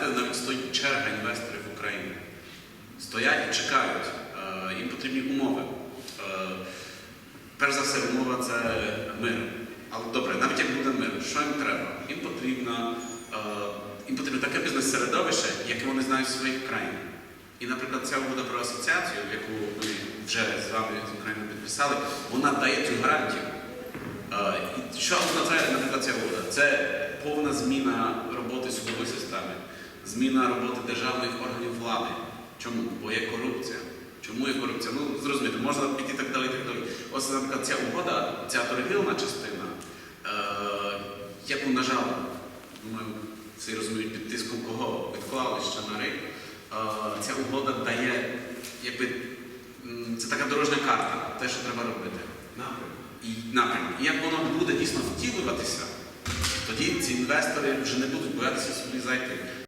знаєте, навіть стоїть черга інвесторів в Україні. Стоять і чекають, е, їм потрібні умови. Е, перш за все, умова це мир. Але добре, навіть як буде мир, що їм треба? Їм потрібно, е, їм потрібно таке бізнес-середовище, яке вони знають в своїх країнах. І, наприклад, ця угода про асоціацію, яку ми вже з вами з Україною підписали, вона дає цю гарантію. Що означає, наприклад, ця угода? Це повна зміна роботи судової системи зміна роботи державних органів влади. Чому? Бо є корупція. Чому є корупція? Ну, зрозуміти, можна піти так далі, так далі. Ось, наприклад, ця угода, ця торгівна частина, е, яку, на жаль, думаю, всі розуміють під тиском кого відклали ще на рік, е, ця угода дає, якби, це така дорожня карта, те, що треба робити. Напрямок. І напрямок. І як воно буде дійсно втілюватися, тоді ці інвестори вже не будуть боятися собі зайти.